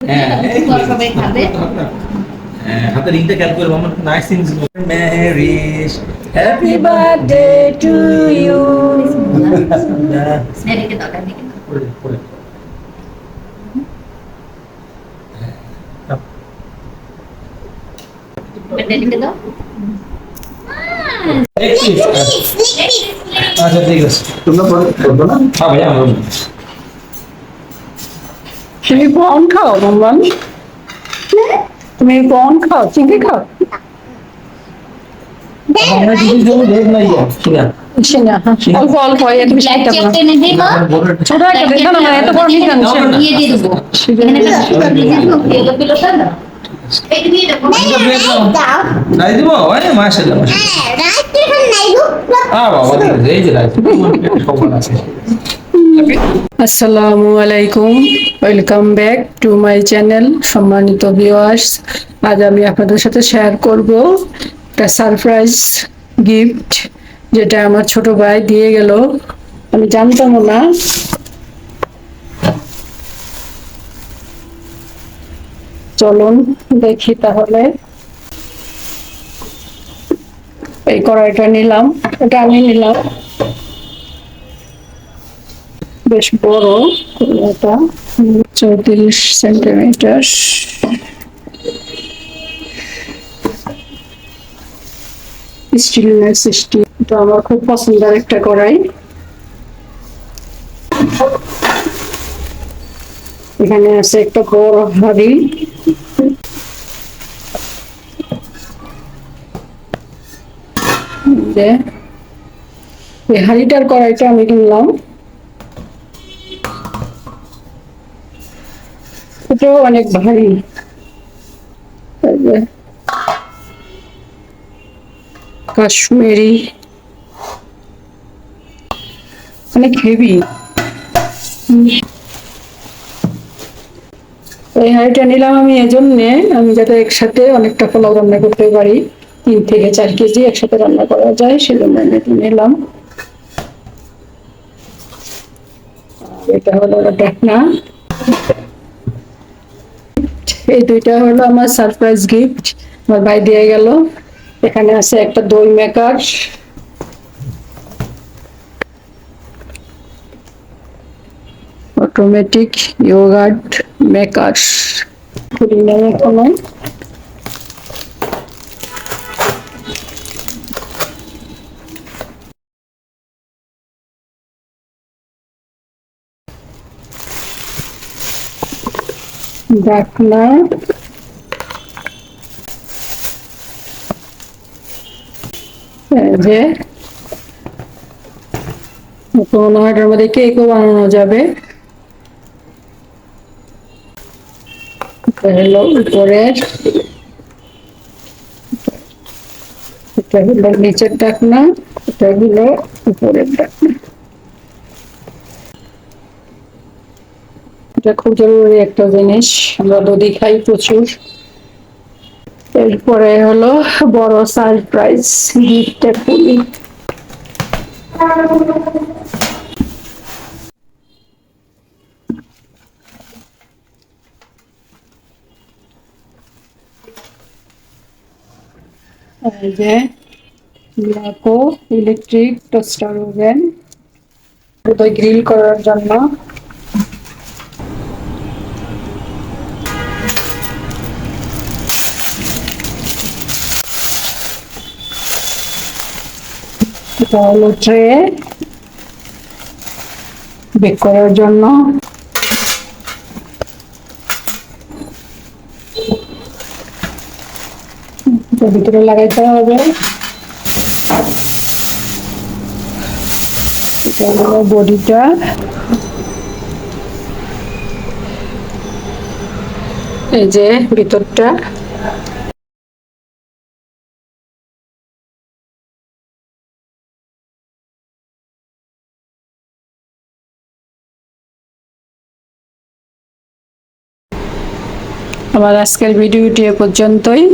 হ্যাঁ। হ্যাঁ হাতে রিংটা খেয়াল করব আমার nice things marriage happy birthday to you আচ্ছা ঠিক আছে। তোমরা পরে করব না? হ্যাঁ ভাইয়া আমরা তুমি প্রন খাও মাম্মান তুমি প্রন খাও চিংড়ি খাও? হ্যাঁ। অল্প ছোট একটা দেখো না এত বড় আসসালামু আলাইকুম। Welcome back to my channel সম্মানিত ভিউয়ার্স আজ আমি আপনাদের সাথে শেয়ার করব একটা সারপ্রাইজ গিফট যেটা আমার ছোট ভাই দিয়ে গেল। আমি জানতাম না। চলুন দেখি তাহলে। এই কড়াইটা নিলাম। এটা আমি নিলাম। বেশ বড় এটা চৌত্রিশ সেন্টিমিটার। স্টিলনেস স্টিল এটা আমার খুব পছন্দের একটা কড়াই। এখানে আছে একটা বড় হাড়ি। এই হাড়িটার কড়াইটা আমি কিনলাম। অনেক ভারী। কাশ্মীরি। অনেক হেভি এই হাঁড়িটা নিলাম আমি এজন্যে। আমি যাতে একসাথে অনেকটা পোলাও রান্না করতে পারি। তিন থেকে চার কেজি একসাথে রান্না করা যায়, সেজন্য আমি এটা নিলাম। এটা হলো ডাকনা এই দুইটা হলো আমার সারপ্রাইজ গিফট আমার ভাই দিয়ে গেল। এখানে আছে একটা দই মেকার অটোমেটিক ইয়োগার্ট মেকার খুলি নেই এখনও ডাকনা যে মনে হয় এটার মধ্যে কেকও বানানো যাবে? উপরের। নিচের ডাকনা, এটা হলো উপরের ডাকনা। এটা খুব জরুরি একটা জিনিস, আমরা দধি খাই প্রচুর। এরপরে হলো বড় সারপ্রাইজ গিফটের পুলি। যে ইলেকট্রিক টোস্টার ওভেন গ্রিল করার জন্য। এটা হলো বেক করার জন্য। ভিতরে লাগাইতে হবে। বডিটা। এই যে ভিতরটা। আমার আজকের ভিডিওটি এ পর্যন্তই।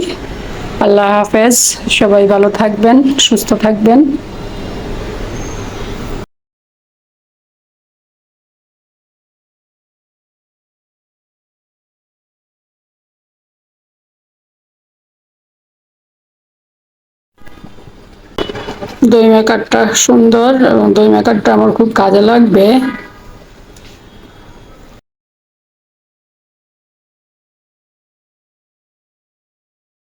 আল্লাহ হাফেজ। সবাই ভালো থাকবেন, সুস্থ থাকবেন। দই মেকারটা সুন্দর এবং দই মেকারটা আমার খুব কাজে লাগবে।